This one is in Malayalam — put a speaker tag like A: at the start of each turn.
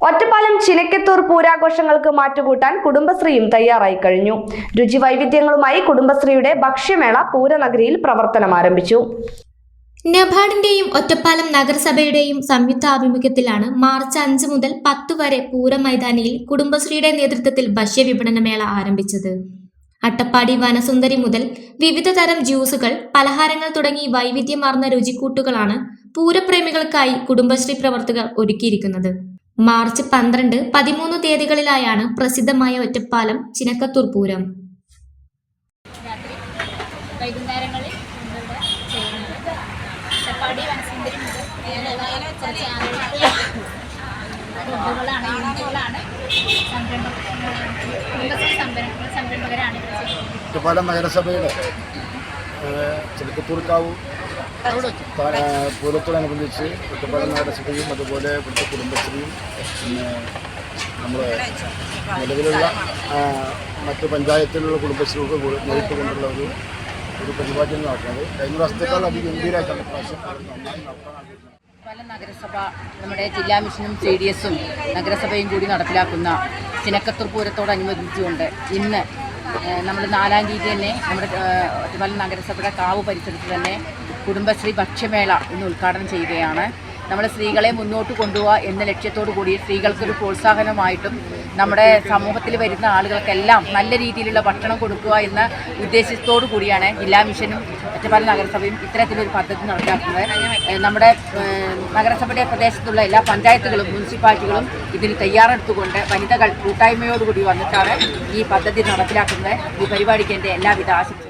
A: ഒറ്റപ്പാലം ചിനക്കത്തൂർ പൂരാഘോഷങ്ങൾക്ക് മാറ്റുകൂട്ടാൻ കുടുംബശ്രീയും തയ്യാറായി കഴിഞ്ഞു. രുചി വൈവിധ്യങ്ങളുമായി കുടുംബശ്രീയുടെ ഭക്ഷ്യമേള പൂരനഗരിയിൽ പ്രവർത്തനം ആരംഭിച്ചു.
B: നബാഡിന്റെയും ഒറ്റപ്പാലം നഗരസഭയുടെയും സംയുക്ത ആഭിമുഖ്യത്തിലാണ് മാർച്ച് അഞ്ച് മുതൽ പത്ത് വരെ പൂരമൈതാനിയിൽ കുടുംബശ്രീയുടെ നേതൃത്വത്തിൽ ഭക്ഷ്യവിപണനമേള ആരംഭിച്ചത്. അട്ടപ്പാടി വനസുന്ദരി മുതൽ വിവിധ തരം ജ്യൂസുകൾ പലഹാരങ്ങൾ തുടങ്ങി വൈവിധ്യമാർന്ന രുചിക്കൂട്ടുകളാണ് പൂരപ്രേമികൾക്കായി കുടുംബശ്രീ പ്രവർത്തകർ ഒരുക്കിയിരിക്കുന്നത്. മാർച്ച് പന്ത്രണ്ട് പതിമൂന്ന് തീയതികളിലായാണ് പ്രസിദ്ധമായ ഒറ്റപ്പാലം ചിനക്കത്തൂർ പൂരം
C: വൈകുന്നേരങ്ങളിൽ നമ്മളിവിടെ ചെയ്യുന്നത് ചപ്പാടി വനസുന്ദരി മുതൽ മേലുള്ള കുറച്ച് ആളുകൾ ക്ലബ്ബുകളാണ് യൂണിറ്റുകളാണ് സംരംഭ കുടുംബശ്രീ സംരംഭ സംരംഭകരാണ്
D: ഒറ്റപ്പാലം നഗരസഭയുടെ ചെറുക്കത്തൂർക്കാവ് പൂരത്തോടനുബന്ധിച്ച് കുട്ടപ്പാടം നഗരസഭയും അതുപോലെ ഇവിടുത്തെ കുടുംബശ്രീയും പിന്നെ നമ്മൾ നിലവിലുള്ള മറ്റു പഞ്ചായത്തിലുള്ള കുടുംബശ്രീകൾക്ക് കൂടി നേരിട്ട് കൊണ്ടുള്ള ഒരു ഒരു പരിപാടിയാണ് നടക്കുന്നത് കഴിഞ്ഞ വർഷത്തേക്കാൾ അധികം ഗംഭീരമായിട്ടാണ് പ്രാവശ്യം
E: പല നഗരസഭ നമ്മുടെ ജില്ലാ മിഷനും സി ഡി എസും നഗരസഭയും കൂടി നടപ്പിലാക്കുന്ന ചിനക്കത്തൂർ പൂരത്തോടനുബന്ധിച്ചുകൊണ്ട് ഇന്ന് നമ്മൾ നാലാം തീയതി തന്നെ നമ്മുടെ ഒറ്റപ്പാലം നഗരസഭയുടെ കാവ് പരിസരത്ത് തന്നെ കുടുംബശ്രീ ഭക്ഷ്യമേള ഇന്ന് ഉദ്ഘാടനം ചെയ്യുകയാണ്. നമ്മൾ സ്ത്രീകളെ മുന്നോട്ട് കൊണ്ടുപോവുക എന്ന ലക്ഷ്യത്തോടു കൂടി സ്ത്രീകൾക്കൊരു പ്രോത്സാഹനമായിട്ടും നമ്മുടെ സമൂഹത്തിൽ വരുന്ന ആളുകൾക്കെല്ലാം നല്ല രീതിയിലുള്ള ഭക്ഷണം കൊടുക്കുക എന്ന ഉദ്ദേശത്തോടു കൂടിയാണ് ജില്ലാ മിഷനും പല നഗരസഭയും ഇത്തരത്തിലൊരു പദ്ധതി നടപ്പിലാക്കുന്നത് നമ്മുടെ നഗരസഭയുടെ പ്രദേശത്തുള്ള എല്ലാ പഞ്ചായത്തുകളും മുനിസിപ്പാലിറ്റികളും ഇതിന് തയ്യാറെടുത്തുകൊണ്ട് വനിതകൾ കൂട്ടായ്മയോടുകൂടി വന്നിട്ടാണ് ഈ പദ്ധതി നടപ്പിലാക്കുന്നത്. ഈ പരിപാടിക്ക് എന്റെ എല്ലാവിധ ആശംസകളും.